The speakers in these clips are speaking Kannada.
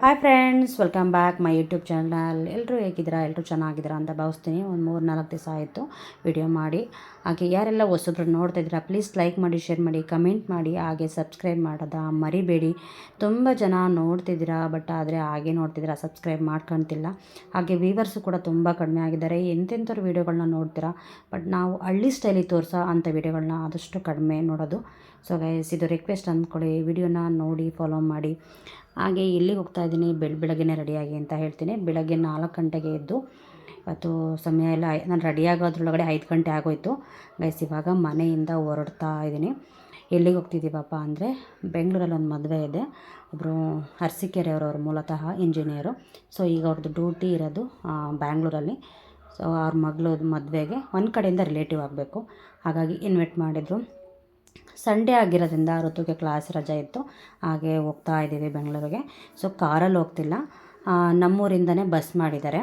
Hi friends welcome back my YouTube channel ಎಲ್ಲರೂ ಹೇಗಿದ್ದೀರಾ? ಎಲ್ಲರೂ ಚೆನ್ನಾಗಿದ್ದೀರಾ ಅಂತ ಭಾವಿಸ್ತೀನಿ. ಒಂದು ಮೂರು ನಾಲ್ಕು ದಿವಸ ಆಯಿತು ವಿಡಿಯೋ ಮಾಡಿ. ಹಾಗೆ ಯಾರೆಲ್ಲ ಹೊಸಬ್ರು ನೋಡ್ತಾ ಇದ್ದೀರಾ ಪ್ಲೀಸ್ ಲೈಕ್ ಮಾಡಿ ಶೇರ್ ಮಾಡಿ ಕಮೆಂಟ್ ಮಾಡಿ. ಹಾಗೆ ಸಬ್ಸ್ಕ್ರೈಬ್ ಮಾಡೋದ ಮರಿಬೇಡಿ. ತುಂಬ ಜನ ನೋಡ್ತಿದ್ದೀರಾ ಬಟ್ ಆದರೆ ಹಾಗೆ ನೋಡ್ತಿದ್ದೀರಾ ಸಬ್ಸ್ಕ್ರೈಬ್ ಮಾಡ್ಕೊತಿಲ್ಲ. ಹಾಗೆ ವೀವರ್ಸು ಕೂಡ ತುಂಬ ಕಡಿಮೆ ಆಗಿದ್ದಾರೆ. ಎಂತೆಂಥವ್ರು ವೀಡಿಯೋಗಳನ್ನ ನೋಡ್ತೀರಾ? ಬಟ್ ನಾವು ಹಳ್ಳಿ ಸ್ಟೈಲಿಗೆ ತೋರಿಸೋ ಅಂಥ ವೀಡಿಯೋಗಳನ್ನ ಆದಷ್ಟು ಕಡಿಮೆ ನೋಡೋದು. ಸೊ ಗೈಸ್ ಇದು ರಿಕ್ವೆಸ್ಟ್ ಅಂದ್ಕೊಳ್ಳಿ. ವಿಡಿಯೋನ ನೋಡಿ ಫಾಲೋ ಮಾಡಿ. ಹಾಗೆ ಎಲ್ಲಿಗೆ ಹೋಗ್ತಾ ಇದ್ದೀನಿ. ಬೆಳ್, ಬೆಳಗ್ಗೆನೇ ರೆಡಿಯಾಗಿ ಅಂತ ಹೇಳ್ತೀನಿ. ಬೆಳಗ್ಗೆ ನಾಲ್ಕು ಗಂಟೆಗೆ ಎದ್ದು, ಇವತ್ತು ಸಮಯ ಎಲ್ಲ ನಾನು ರೆಡಿಯಾಗೋದ್ರೊಳಗಡೆ ಐದು ಗಂಟೆ ಆಗೋಯ್ತು. ಗೈಸ್ ಇವಾಗ ಮನೆಯಿಂದ ಹೊರಡ್ತಾ ಇದ್ದೀನಿ. ಎಲ್ಲಿಗೆ ಹೋಗ್ತಿದ್ದೀವಪ್ಪ ಅಂದರೆ ಬೆಂಗಳೂರಲ್ಲಿ ಒಂದು ಮದುವೆ ಇದೆ. ಒಬ್ಬರು ಅರಸೀಕೆರೆಯವ್ರವ್ರು, ಮೂಲತಃ ಇಂಜಿನಿಯರು ಸೊ ಈಗ ಅವ್ರದ್ದು ಡ್ಯೂಟಿ ಇರೋದು ಬ್ಯಾಂಗ್ಳೂರಲ್ಲಿ ಸೊ ಅವ್ರ ಮಗಳು ಮದುವೆಗೆ ಒಂದು ಕಡೆಯಿಂದ ರಿಲೇಟಿವ್ ಆಗಬೇಕು. ಹಾಗಾಗಿ ಇನ್ವೈಟ್ ಮಾಡಿದರು. ಸಂಡೇ ಆಗಿರೋದ್ರಿಂದ ಋತುಗೆ ಕ್ಲಾಸ್ ರಜೆ ಇತ್ತು. ಹಾಗೆ ಹೋಗ್ತಾ ಇದ್ದೀವಿ ಬೆಂಗಳೂರಿಗೆ. ಸೊ ಕಾರಲ್ಲಿ ಹೋಗ್ತಿಲ್ಲ. ನಮ್ಮೂರಿಂದನೇ ಬಸ್ ಮಾಡಿದ್ದಾರೆ.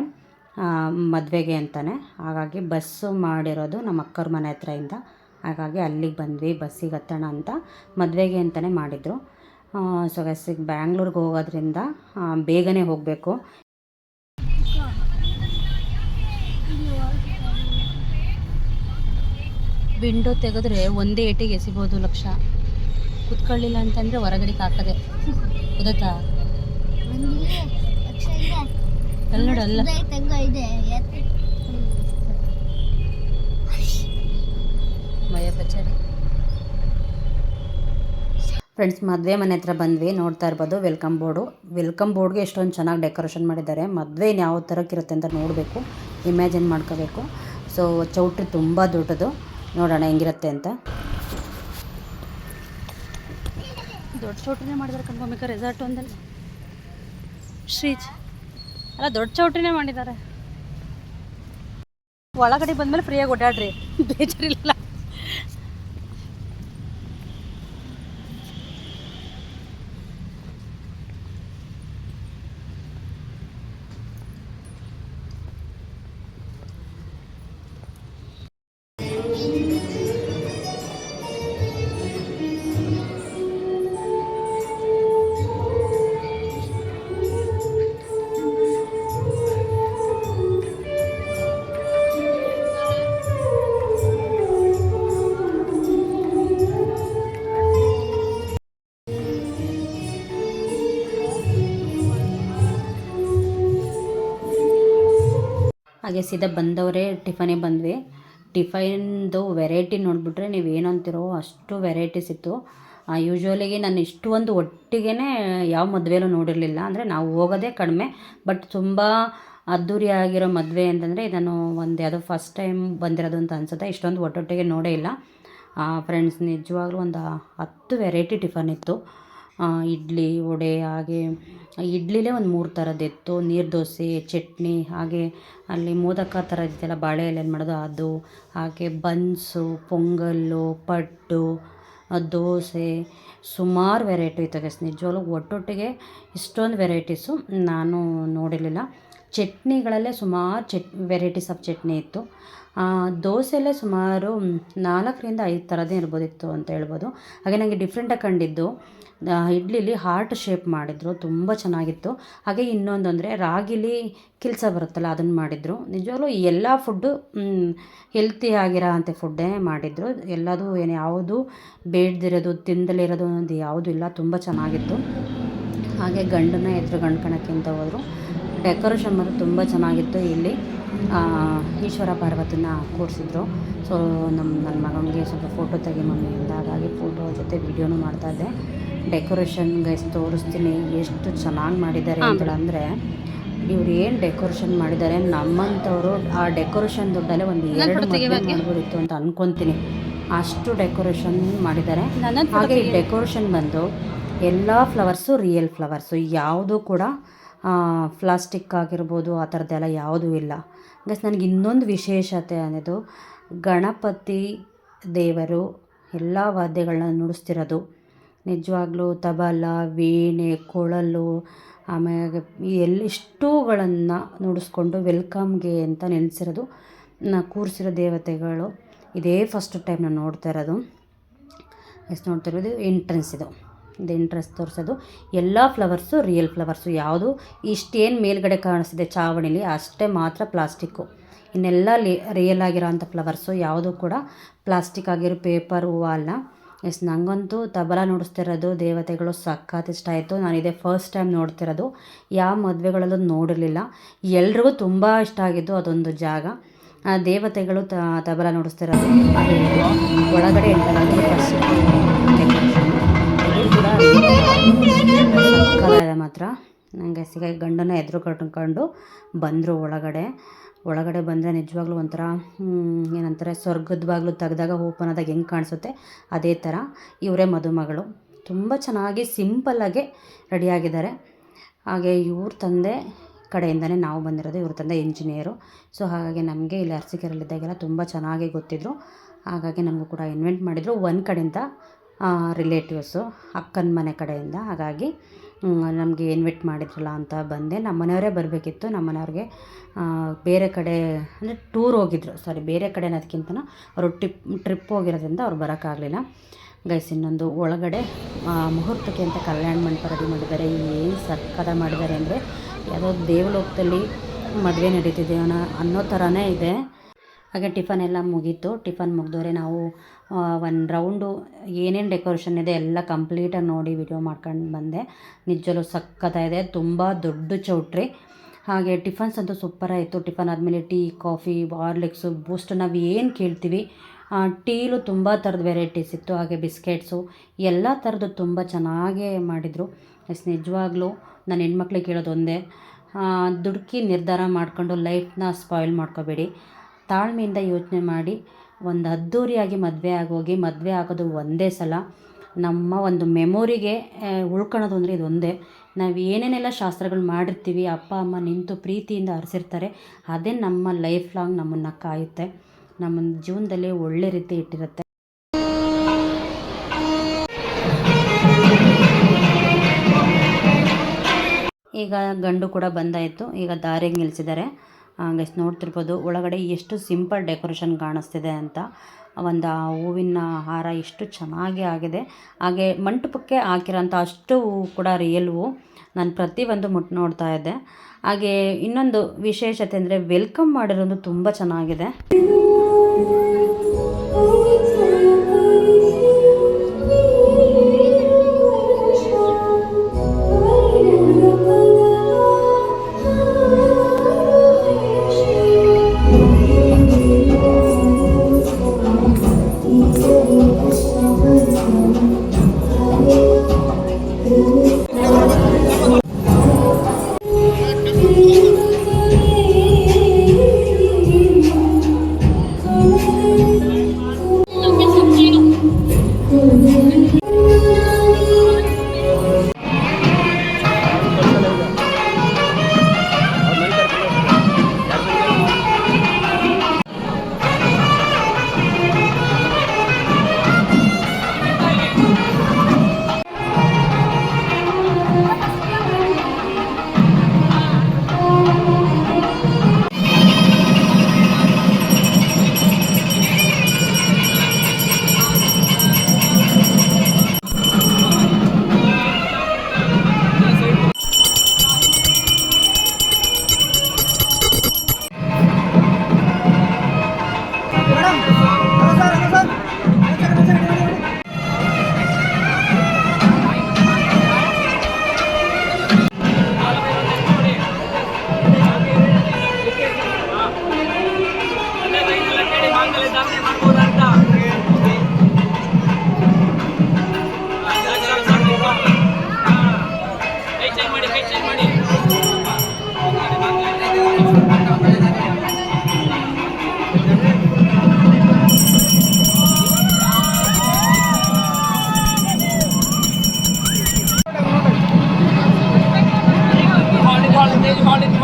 ಮದುವೆಗೆ ಅಂತಲೇ ಹಾಗಾಗಿ ಬಸ್ಸು ಮಾಡಿರೋದು ನಮ್ಮ ಅಕ್ಕರ ಮನೆ ಹತ್ರದಿಂದ ಹಾಗಾಗಿ ಅಲ್ಲಿಗೆ ಬಂದ್ವಿ, ಬಸ್ಸಿಗೆ ಹತ್ತೋಣ ಅಂತ. ಮದುವೆಗೆ ಅಂತಲೇ ಮಾಡಿದರು. ಸೊ ಬಸ್ಸಿಗೆ ಬ್ಯಾಂಗ್ಳೂರಿಗೆ ಹೋಗೋದ್ರಿಂದ ಬೇಗನೆ ಹೋಗಬೇಕು. ವಿಂಡೋ ತೆಗೆದ್ರೆ ಒಂದೇ ಏಟಿಗೆ ಎಸಿಬೋದು ಲಕ್ಷ. ಕುತ್ಕೊಳ್ಳಿಲ್ಲ ಅಂತಂದರೆ ಹೊರಗಡೆ ಹಾಕದೆ ಗೊತ್ತಾ ಅಲ್ಲಿ ಪಚಾರಿ ಫ್ರೆಂಡ್ಸ್, ಮದುವೆ ಮನೆ ಹತ್ರ ಬಂದ್ವಿ, ನೋಡ್ತಾ ಇರ್ಬೋದು, ವೆಲ್ಕಮ್ ಬೋರ್ಡು. ವೆಲ್ಕಮ್ ಬೋರ್ಡ್ಗೆ ಎಷ್ಟೊಂದು ಚೆನ್ನಾಗಿ ಡೆಕೋರೇಷನ್ ಮಾಡಿದ್ದಾರೆ. ಮದುವೆ ಯಾವ ಥರಕ್ಕಿರುತ್ತೆ ಅಂತ ನೋಡಬೇಕು, ಇಮ್ಯಾಜಿನ್ ಮಾಡ್ಕೋಬೇಕು. ಸೊ, ಚೌಟ್ರಿ ತುಂಬ ದೊಡ್ಡದು. ನೋಡೋಣ ಹೆಂಗಿರುತ್ತೆ ಅಂತ. ದೊಡ್ಡ ಚೌಟ್ರಿನೇ ಮಾಡಿದ್ದಾರೆ ಕನ್ಕೊಂಬೇಕ ರೆಸಾರ್ಟ್ ಒಂದಲ್ಲಿ. ಶ್ರೀಜ್. ಅಲ್ಲ, ದೊಡ್ಡ ಚೌಟ್ರಿನೇ ಮಾಡಿದ್ದಾರೆ. ಒಳಗಡೆ ಬಂದಮೇಲೆ ಫ್ರೀಯಾಗಿ ಓಡಾಡ್ರಿ. ಬೇಜಾರಿಲ್ಲ. ಹಾಗೆ ಸೀದಾ ಬಂದವರೇ ಟಿಫನೇ ಬಂದ್ವಿ. ಟಿಫೈನ್ದು ವೆರೈಟಿ ನೋಡಿಬಿಟ್ರೆ ನೀವು ಏನು ಅಂತೀರೋ ಅಷ್ಟು ವೆರೈಟೀಸ್ ಇತ್ತು. ಯೂಶ್ವಲಿಗೆ ನಾನು ಇಷ್ಟು ಒಂದು ಒಟ್ಟಿಗೆ ಯಾವ ಮದುವೆಯಲ್ಲೂ ನೋಡಿರಲಿಲ್ಲ. ಅಂದರೆ ನಾವು ಹೋಗೋದೇ ಕಡಿಮೆ, ಬಟ್ ತುಂಬ ಅದ್ಧೂರಿಯಾಗಿರೋ ಮದುವೆ ಅಂತಂದರೆ ಇದನ್ನು ಒಂದು ಯಾವುದೋ ಫಸ್ಟ್ ಟೈಮ್ ಬಂದಿರೋದು ಅಂತ ಅನ್ಸುತ್ತೆ. ಇಷ್ಟೊಂದು ಒಟ್ಟೊಟ್ಟಿಗೆ ನೋಡೇ ಇಲ್ಲ. ಫ್ರೆಂಡ್ಸ್ ನಿಜವಾಗ್ಲೂ ಒಂದು ಹತ್ತು ವೆರೈಟಿ ಟಿಫನ್ ಇತ್ತು. ಇಡ್ಲಿ, ವಡೆ, ಹಾಗೆ ಇಡ್ಲಿಲೇ ಒಂದು ಮೂರು ಥರದ್ದಿತ್ತು ನೀರು ದೋಸೆ, ಚಟ್ನಿ, ಹಾಗೆ ಅಲ್ಲಿ ಮೋದಕ ಥರ ಇದೆಯಲ್ಲ ಬಾಳೆ ಎಲೆಯಲ್ಲಿ ಮಾಡೋದು, ಅದು, ಹಾಗೆ ಬನ್ಸು, ಪೊಂಗಲ್ಲು, ಪಡ್ಡು ದೋಸೆ, ಸುಮಾರು ವೆರೈಟಿ ಇತ್ತು ಗೈಸ್ ನಿಜವಾಗ್ಲು ಒಟ್ಟೊಟ್ಟಿಗೆ ಇಷ್ಟೊಂದು ವೆರೈಟೀಸು ನಾನು ನೋಡಿರಲಿಲ್ಲ. ಚಟ್ನಿಗಳಲ್ಲೇ ಸುಮಾರು ಚಟ್ ವೆರೈಟೀಸ್ ಆಫ್ ಚಟ್ನಿ ಇತ್ತು. ದೋಸೆಯಲ್ಲೇ ಸುಮಾರು ನಾಲ್ಕರಿಂದ ಐದು ಥರದೇ ಇರ್ಬೋದಿತ್ತು ಅಂತ ಹೇಳ್ಬೋದು. ಹಾಗೆ ನನಗೆ ಡಿಫ್ರೆಂಟಾಗಿ ಕಂಡಿದ್ದು. ಇಡ್ಲಿಲಿ ಹಾರ್ಟ್ ಶೇಪ್ ಮಾಡಿದರು, ತುಂಬ ಚೆನ್ನಾಗಿತ್ತು. ಹಾಗೆ ಇನ್ನೊಂದು ಅಂದರೆ ರಾಗಿಲಿ ಕಿಲ್ಸ ಬರುತ್ತಲ್ಲ ಅದನ್ನು ಮಾಡಿದರು. ನಿಜವಾಗ್ಲೂ ಎಲ್ಲ ಫುಡ್ಡು ಹೆಲ್ತಿ ಆಗಿರೋ ಅಂಥ ಫುಡ್ಡೇ ಮಾಡಿದರು. ಎಲ್ಲದೂ ಏನು ಯಾವುದು ಬೇಡದಿರೋದು, ತಿಂದಲಿರೋದು ಅನ್ನೋದು ಯಾವುದೂ ಇಲ್ಲ, ತುಂಬ ಚೆನ್ನಾಗಿತ್ತು. ಹಾಗೆ ಗಂಡನ ಎದುರು ಗಂಡು ಕಣಕ್ಕಿಂತ ಹೋದರು. ಡೆಕೋರೇಷನ್ ಮಾತ್ರ ತುಂಬ ಚೆನ್ನಾಗಿತ್ತು ಇಲ್ಲಿ. ಈಶ್ವರ ಪಾರ್ವತಿನ ಕೂರಿಸಿದ್ರು. ಸೊ ನಮ್ಮ ನನ್ನ ಮಗನಿಗೆ ಸ್ವಲ್ಪ ಫೋಟೋ ತೆಗಿ ಮಮ್ಮಿ ಹಾಗಾಗಿ ಫೋಟೋ ಜೊತೆ ವೀಡಿಯೋನು ಮಾಡ್ತಾಯಿದ್ದೆ ಡೆಕೋರೇಷನ್ ಗೈಸ್ ತೋರಿಸ್ತೀನಿ. ಎಷ್ಟು ಚೆನ್ನಾಗಿ ಮಾಡಿದ್ದಾರೆ ಅಂತೇಳಂದರೆ ಇವ್ರು ಏನು ಡೆಕೋರೇಷನ್ ಮಾಡಿದ್ದಾರೆ ನಮ್ಮಂಥವ್ರು ಆ ಡೆಕೋರೇಷನ್ ದುಡ್ಡಲ್ಲೇ ಒಂದು ಎರಡು ಮದುವೆ ಮಾಡ್ಬೋದಿತ್ತು ಅಂತ ಅನ್ಕೊತೀನಿ. ಅಷ್ಟು ಡೆಕೋರೇಷನ್ ಮಾಡಿದ್ದಾರೆ. ಹಾಗೆ ಈ ಡೆಕೋರೇಷನ್ ಬಂದು ಎಲ್ಲ ಫ್ಲವರ್ಸು ರಿಯಲ್ ಫ್ಲವರ್ಸು ಯಾವುದೂ ಕೂಡ ಪ್ಲಾಸ್ಟಿಕ್ ಆಗಿರ್ಬೋದು ಆ ಥರದ್ದೆಲ್ಲ ಯಾವುದೂ ಇಲ್ಲ. ಗಸ್ ನನಗೆ ಇನ್ನೊಂದು ವಿಶೇಷತೆ ಅನ್ನೋದು ಗಣಪತಿ ದೇವರು ಎಲ್ಲ ವಾದ್ಯಗಳನ್ನ ನುಡಿಸ್ತಿರೋದು. ನಿಜವಾಗ್ಲೂ ತಬಲ, ವೀಣೆ, ಕೊಳಲು, ಆಮೇಲೆ ಈ ಎಲ್ಲಿಷ್ಟುಗಳನ್ನು ನುಡಿಸ್ಕೊಂಡು ವೆಲ್ಕಮ್ಗೆ ಅಂತ ನೆನೆಸಿರೋದು, ನಾ ಕೂರಿಸಿರೋ ದೇವತೆಗಳು. ಇದೇ ಫಸ್ಟ್ ಟೈಮ್ ನಾನು ನೋಡ್ತಾ ಇರೋದು. ಎಷ್ಟು ನೋಡ್ತಾ ಇರೋದು ಎಂಟ್ರೆನ್ಸ್ ಇದು. ಇದು ಎಂಟ್ರೆನ್ಸ್ ತೋರಿಸೋದು. ಎಲ್ಲ ಫ್ಲವರ್ಸು ರಿಯಲ್ ಫ್ಲವರ್ಸು ಯಾವುದು ಇಷ್ಟೇನು ಮೇಲ್ಗಡೆ ಕಾಣಿಸ್ತಿದೆ ಚಾವಣಿಲಿ, ಅಷ್ಟೇ ಮಾತ್ರ ಪ್ಲಾಸ್ಟಿಕ್ಕು ಇನ್ನೆಲ್ಲ ಲಿ ರಿಯಲ್ ಆಗಿರೋ ಅಂಥ ಫ್ಲವರ್ಸು ಯಾವುದು ಕೂಡ ಪ್ಲಾಸ್ಟಿಕ್ ಆಗಿರೋ ಪೇಪರ್ ಹೂವು ಅಲ್ಲ ಎಸ್ ನನಗಂತೂ ತಬಲ ನುಡಿಸ್ತಿರೋದು ದೇವತೆಗಳು ಸಖತ್ ಇಷ್ಟ ಆಯಿತು. ನಾನು ಇದೇ ಫಸ್ಟ್ ಟೈಮ್ ನೋಡ್ತಿರೋದು. ಯಾವ ಮದುವೆಗಳಲ್ಲೂ ನೋಡಿರಲಿಲ್ಲ. ಎಲ್ರಿಗೂ ತುಂಬ ಇಷ್ಟ ಆಗಿದ್ದು ಅದೊಂದು ಜಾಗ. ದೇವತೆಗಳು ತ, ತಬಲ ನುಡಿಸ್ತಿರೋದು. ಒಳಗಡೆ ಫಸ್ಟ್ ಮಾತ್ರ. ನನಗೆ ಸಿಗ ಗಂಡನ ಎದುರು ಕಟ್ಕೊಂಡು ಬಂದರು ಒಳಗಡೆ. ಒಳಗಡೆ ಬಂದರೆ ನಿಜವಾಗ್ಲೂ ಒಂಥರ ಏನಂತಾರೆ, ಸ್ವರ್ಗದ ಬಾಗಿಲು ತೆಗ್ದಾಗ ಓಪನ್ ಆದಾಗ ಹೆಂಗೆ ಕಾಣಿಸುತ್ತೆ? ಅದೇ ಥರ ಇವರೇ ಮದುಮಗಳು. ತುಂಬ ಚೆನ್ನಾಗಿ ಸಿಂಪಲ್ಲಾಗಿ ರೆಡಿಯಾಗಿದ್ದಾರೆ ಹಾಗೆ ಇವ್ರ ತಂದೆ ಕಡೆಯಿಂದನೇ ನಾವು ಬಂದಿರೋದು, ಇವ್ರ ತಂದೆ ಇಂಜಿನಿಯರು ಸೊ, ಹಾಗಾಗಿ ನಮಗೆ ಇಲ್ಲಿ ಅರ್ಸಿಕೆರಲ್ಲಿದ್ದಾಗೆಲ್ಲ ತುಂಬ ಚೆನ್ನಾಗಿ ಗೊತ್ತಿದ್ರು. ಹಾಗಾಗಿ ನಮಗೂ ಕೂಡ ಇನ್ವೆಂಟ್ ಮಾಡಿದರು. ಒಂದು ಕಡೆಯಿಂದ ರಿಲೇಟಿವ್ಸು ಅಕ್ಕನ ಮನೆ ಕಡೆಯಿಂದ. ಹಾಗಾಗಿ ನಮಗೆ ಇನ್ವೈಟ್ ಮಾಡಿದ್ರಲ್ಲ ಅಂತ ಬಂದೆ. ನಮ್ಮ ಮನೆಯವರೇ ಬರಬೇಕಿತ್ತು. ನಮ್ಮ ಮನೆಯವ್ರಿಗೆ ಬೇರೆ ಕಡೆ, ಅಂದರೆ ಟೂರ್ ಹೋಗಿದ್ರು. ಸಾರಿ ಬೇರೆ ಕಡೆ ಅನ್ನೋದಕ್ಕಿಂತ ಅವರು ಟಿಪ್ ಟ್ರಿಪ್ ಹೋಗಿರೋದ್ರಿಂದ ಅವ್ರು ಬರೋಕ್ಕಾಗಲಿಲ್ಲ. ಗೈಸ್ ಇನ್ನೊಂದು ಒಳಗಡೆ ಮುಹೂರ್ತಕ್ಕೆ ಅಂತ ಕಲ್ಯಾಣ ಮಂಟಪ ರೆಡಿ ಮಾಡಿದ್ದಾರೆ. ಏನು ಸರ್ಕಾರ ಮಾಡಿದ್ದಾರೆ ಅಂದರೆ, ಯಾವುದೋ ದೇವಲೋಕದಲ್ಲಿ ಮದುವೆ ನಡೀತಿದೆ ಅನ್ನೋ ಅನ್ನೋ ಥರನೇ ಇದೆ. ಹಾಗೆ ಟಿಫನ್ ಎಲ್ಲ ಮುಗೀತು. ಟಿಫನ್ ಮುಗಿದೋರೆ ನಾವು ಒಂದು ರೌಂಡು ಏನೇನು ಡೆಕೋರೇಷನ್ ಇದೆ ಎಲ್ಲ ಕಂಪ್ಲೀಟಾಗಿ ನೋಡಿ ವಿಡಿಯೋ ಮಾಡ್ಕೊಂಡು ಬಂದೆ. ನಿಜಲೂ ಸಖತ್ತಾಗಿದೆ ತುಂಬ ದೊಡ್ಡ ಚೌಟ್ರಿ. ಹಾಗೆ ಟಿಫನ್ಸ್ ಅಂತೂ ಸೂಪರ್ ಆಯಿತು ಟಿಫನ್ ಆದಮೇಲೆ ಟೀ, ಕಾಫಿ, ಹಾರ್ಲಿಕ್ಸು ಬೂಸ್ಟ್ ನಾವು ಏನು ಕೇಳ್ತೀವಿ ಟೀಲು ತುಂಬ ಥರದ ವೆರೈಟೀಸ್ ಇತ್ತು. ಹಾಗೆ ಬಿಸ್ಕೆಟ್ಸು, ಎಲ್ಲ ಥರದ್ದು ತುಂಬ ಚೆನ್ನಾಗೇ ಮಾಡಿದರು. ಎಸ್, ನಿಜವಾಗ್ಲೂ ನನ್ನ ಹೆಣ್ಮಕ್ಳಿಗೆ ಕೇಳೋದು ಒಂದೇ ದುಡುಕಿ ನಿರ್ಧಾರ ಮಾಡಿಕೊಂಡು ಲೈಫ್ನ ಸ್ಪಾಯ್ಲ್ ಮಾಡ್ಕೋಬೇಡಿ. ತಾಳ್ಮೆಯಿಂದ ಯೋಚನೆ ಮಾಡಿ ಒಂದು ಅದ್ಧೂರಿಯಾಗಿ ಮದುವೆ ಆಗೋಗಿ ಮದುವೆ ಆಗೋದು ಒಂದೇ ಸಲ. ನಮ್ಮ ಒಂದು ಮೆಮೊರಿಗೆ ಉಳ್ಕೊಳೋದು ಅಂದರೆ ಇದೊಂದೇ ನಾವು ಏನೇನೆಲ್ಲ ಶಾಸ್ತ್ರಗಳು ಮಾಡಿರ್ತೀವಿ, ಅಪ್ಪ, ಅಮ್ಮ ನಿಂತು ಪ್ರೀತಿಯಿಂದ ಹರಿಸಿರ್ತಾರೆ ಅದೇ ನಮ್ಮ ಲೈಫ್ ಲಾಂಗ್ ನಮ್ಮನ್ನು ಕಾಯುತ್ತೆ. ನಮ್ಮ ಜೀವನದಲ್ಲಿ ಒಳ್ಳೆ ರೀತಿ ಇಟ್ಟಿರುತ್ತೆ. ಈಗ ಗಂಡು ಕೂಡ ಬಂದಾಯಿತು, ಈಗ ದಾರಿಗೆ ನಿಲ್ಲಿಸಿದ್ದಾರೆ ಗೈಸ್ ನೋಡ್ತಿರ್ಬೋದು. ಒಳಗಡೆ ಎಷ್ಟು ಸಿಂಪಲ್ ಡೆಕೋರೇಷನ್ ಕಾಣಿಸ್ತಿದೆ ಅಂತ. ಒಂದು ಹೂವಿನ ಹಾರ ಎಷ್ಟು ಚೆನ್ನಾಗಿ ಆಗಿದೆ. ಹಾಗೆ ಮಂಟಪಕ್ಕೆ ಹಾಕಿರೋಂಥ ಅಷ್ಟು ಕೂಡ ರಿಯಲ್ ಹೂವು ನಾನು ಪ್ರತಿಯೊಂದು ಮುಟ್ಟು ನೋಡ್ತಾ ಇದ್ದೆ. ಹಾಗೆ ಇನ್ನೊಂದು ವಿಶೇಷತೆ ಅಂದರೆ ವೆಲ್ಕಮ್ ಮಾಡಿರೋದು ತುಂಬ ಚೆನ್ನಾಗಿದೆ.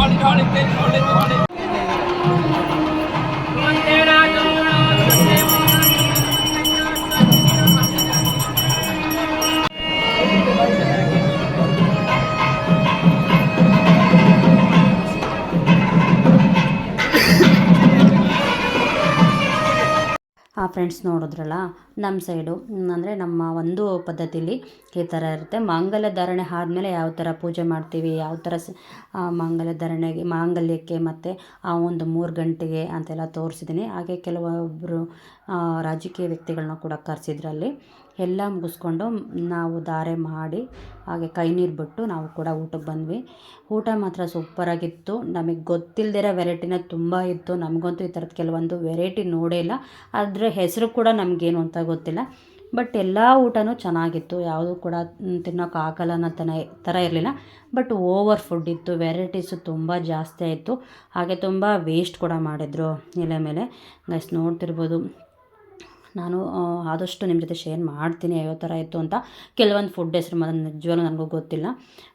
অনেক অনেক অনেক অনেক ಫ್ರೆಂಡ್ಸ್ ನೋಡಿದ್ರಲ್ಲ ನಮ್ಮ ಸೈಡು ಅಂದರೆ ನಮ್ಮ ಒಂದು ಪದ್ಧತಿಲಿ ಈ ಥರ ಇರುತ್ತೆ. ಮಾಂಗಲ್ಯ ಧಾರಣೆ ಆದಮೇಲೆ ಯಾವ ಥರ ಪೂಜೆ ಮಾಡ್ತೀವಿ, ಯಾವ ಥರ ಸ್ ಮಾಂಗಲ್ಯ ಧಾರಣೆಗೆ, ಮಾಂಗಲ್ಯಕ್ಕೆ ಮತ್ತು ಆ ಒಂದು ಮೂರು ಗಂಟೆಗೆ ಅಂತೆಲ್ಲ ತೋರಿಸಿದ್ದೀನಿ ಹಾಗೆ ಕೆಲವೊಬ್ಬರು ರಾಜಕೀಯ ವ್ಯಕ್ತಿಗಳನ್ನ ಕೂಡ ಕರೆಸಿದ್ರಲ್ಲಿ. ಎಲ್ಲ ಮುಗಿಸ್ಕೊಂಡು ನಾವು ಧಾರೆ ಮಾಡಿ, ಹಾಗೆ ಕೈ ನೀರು ಬಿಟ್ಟು ನಾವು ಕೂಡ ಊಟಕ್ಕೆ ಬಂದ್ವಿ. ಊಟ ಮಾತ್ರ ಸೂಪರಾಗಿತ್ತು ನಮಗೆ ಗೊತ್ತಿಲ್ಲದಿರೋ ವೆರೈಟಿನ ತುಂಬ ಇತ್ತು. ನಮಗಂತೂ ಈ ಥರದ ಕೆಲವೊಂದು ವೆರೈಟಿ ನೋಡೇ ಇಲ್ಲ. ಅದರ ಹೆಸರು ಕೂಡ ನಮಗೇನು ಅಂತ ಗೊತ್ತಿಲ್ಲ. ಬಟ್ ಎಲ್ಲ ಊಟನೂ ಚೆನ್ನಾಗಿತ್ತು. ಯಾವುದೂ ಕೂಡ ತಿನ್ನೋಕ್ಕಾಗಲ್ಲ ಅನ್ನೋ ತನ, ಥರ ಇರಲಿಲ್ಲ. ಬಟ್ ಓವರ್ ಫುಡ್ ಇತ್ತು. ವೆರೈಟೀಸು ತುಂಬ ಜಾಸ್ತಿ ಆಯಿತು. ಹಾಗೆ ತುಂಬ ವೇಸ್ಟ್ ಕೂಡ ಮಾಡಿದರು. ಎಲೆ ಮೇಲೆ. ಗೈಸ್ ನೋಡ್ತಿರ್ಬೋದು. ನಾನು ಆದಷ್ಟು ನಿಮ್ಮ ಜೊತೆ ಶೇರ್ ಮಾಡ್ತೀನಿ ಯಾವ ಥರ ಇತ್ತು ಅಂತ. ಕೆಲವೊಂದು ಫುಡ್ ಹೆಸರು ಮಾತ್ರ ನಿಜವಾಗ್ಲೂ ನನಗೂ ಗೊತ್ತಿಲ್ಲ.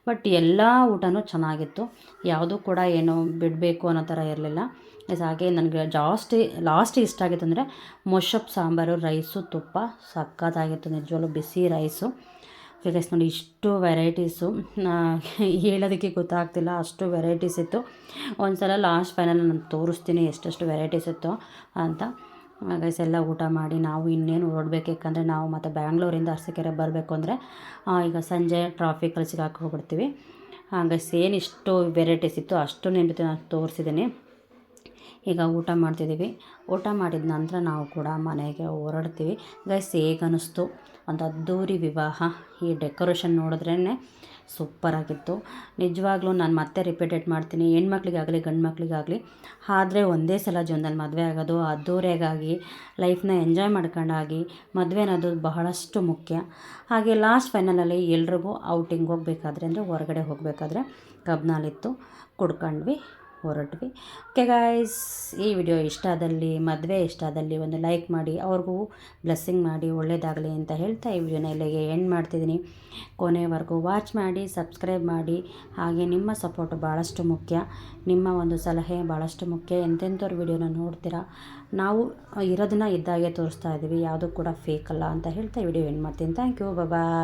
ಬಟ್ ಎಲ್ಲ ಊಟನೂ ಚೆನ್ನಾಗಿತ್ತು. ಯಾವುದೂ ಕೂಡ ಏನು ಬಿಡಬೇಕು ಅನ್ನೋ ಥರ ಇರಲಿಲ್ಲ. ಹಾಗೆ ನನಗೆ ಜಾಸ್ತಿ ಲಾಸ್ಟ್ ಇಷ್ಟ ಆಗಿತ್ತು ಅಂದರೆ ಮೊಷಪ್ ಸಾಂಬಾರು ರೈಸು ತುಪ್ಪ. ಸಕ್ಕತ್ತಾಗಿತ್ತು ನಿಜವಾಗ್ಲೂ ಬಿಸಿ ರೈಸು ಗೈಸ್ ನೋಡಿ ಇಷ್ಟು ವೆರೈಟೀಸು ಹೇಳೋದಕ್ಕೆ ಗೊತ್ತಾಗ್ತಿಲ್ಲ, ಅಷ್ಟು ವೆರೈಟೀಸ್ ಇತ್ತು. ಒಂದು ಸಲ ಲಾಸ್ಟ್ ಫೈನಲ್ ನಾನು ತೋರಿಸ್ತೀನಿ ಎಷ್ಟೆಷ್ಟು ವೆರೈಟೀಸ್ ಇತ್ತು ಅಂತ. ಗೈಸ್ ಎಲ್ಲ ಊಟ ಮಾಡಿ ನಾವು ಇನ್ನೇನು ಹೊರಡ್ಬೇಕು ಯಾಕಂದರೆ ನಾವು ಮತ್ತು ಬ್ಯಾಂಗ್ಳೂರಿಂದ ಅರಸೀಕೆರೆ ಬರಬೇಕು ಅಂದರೆ ಈಗ ಸಂಜೆ ಟ್ರಾಫಿಕಲ್ಲಿ ಸಿಗಾಕೋಗ್ಬಿಡ್ತೀವಿ ಗೈಸ್ ಏನು ಇಷ್ಟು ವೆರೈಟೀಸ್ ಇತ್ತು, ಅಷ್ಟು ನಿಮ್ಮ ನಾನು ತೋರಿಸಿದ್ದೀನಿ. ಈಗ ಊಟ ಮಾಡ್ತಿದ್ದೀವಿ. ಊಟ ಮಾಡಿದ ನಂತರ ನಾವು ಕೂಡ ಮನೆಗೆ ಹೊರಡ್ತೀವಿ. ಗೈಸ್ ಹೇಗೆ ಅನ್ನಿಸ್ತು ಒಂದು ಅದ್ದೂರಿ ವಿವಾಹ. ಈ ಡೆಕೋರೇಷನ್ ನೋಡಿದ್ರೇ ಸೂಪರಾಗಿತ್ತು ನಿಜವಾಗ್ಲೂ ನಾನು ಮತ್ತೆ ರಿಪೀಟೆಡ್ ಮಾಡ್ತೀನಿ. ಹೆಣ್ಮಕ್ಳಿಗಾಗಲಿ ಗಂಡು ಮಕ್ಳಿಗಾಗಲಿ ಆದರೆ ಒಂದೇ ಸಲ ಜೀವನದಲ್ಲಿ ಮದುವೆ ಆಗೋದು ಅದ್ದೂರಿಯಾಗಿ ಲೈಫ್ನ ಎಂಜಾಯ್ ಮಾಡ್ಕೊಂಡಾಗಿ ಮದುವೆ ಅನ್ನೋದು ಬಹಳಷ್ಟು ಮುಖ್ಯ. ಹಾಗೆ ಲಾಸ್ಟ್ ಫೈನಲಲ್ಲಿ ಎಲ್ರಿಗೂ ಔಟಿಂಗ್ ಹೋಗಬೇಕಾದ್ರೆ ಅಂದರೆ ಹೊರಗಡೆ ಹೋಗಬೇಕಾದ್ರೆ ಕಬ್ನಾಲಿತ್ತು ಕುಡ್ಕೊಂಡ್ವಿ. ಹೊರಟ್ವಿ. ಓಕೆ ಗಾಯ್ಸ್ ಈ ವಿಡಿಯೋ ಇಷ್ಟ ಆದಲ್ಲಿ, ಮದುವೆ ಇಷ್ಟ ಆದಲ್ಲಿ ಒಂದು ಲೈಕ್ ಮಾಡಿ, ಅವ್ರಿಗೂ ಬ್ಲೆಸ್ಸಿಂಗ್ ಮಾಡಿ, ಒಳ್ಳೇದಾಗಲಿ ಅಂತ ಹೇಳ್ತಾ ಈ ವಿಡಿಯೋನ ಇಲ್ಲಿಗೆ ಎಂಡ್ ಮಾಡ್ತಿದ್ದೀನಿ. ಕೊನೆವರೆಗೂ ವಾಚ್ ಮಾಡಿ ಸಬ್ಸ್ಕ್ರೈಬ್ ಮಾಡಿ. ಹಾಗೆ ನಿಮ್ಮ ಸಪೋರ್ಟ್ ಭಾಳಷ್ಟು ಮುಖ್ಯ. ನಿಮ್ಮ ಒಂದು ಸಲಹೆ ಭಾಳಷ್ಟು ಮುಖ್ಯ. ಎಂತೆಂಥವ್ರ ವಿಡಿಯೋನ ನೋಡ್ತೀರಾ? ನಾವು ಇರೋದನ್ನ ಇದ್ದಾಗೆ ತೋರಿಸ್ತಾ ಇದ್ದೀವಿ. ಯಾವುದೂ ಕೂಡ ಫೇಕ್ ಅಲ್ಲ ಅಂತ ಹೇಳ್ತಾ ವಿಡಿಯೋ ಎಂಡ್ ಮಾಡ್ತೀನಿ. Thank you bye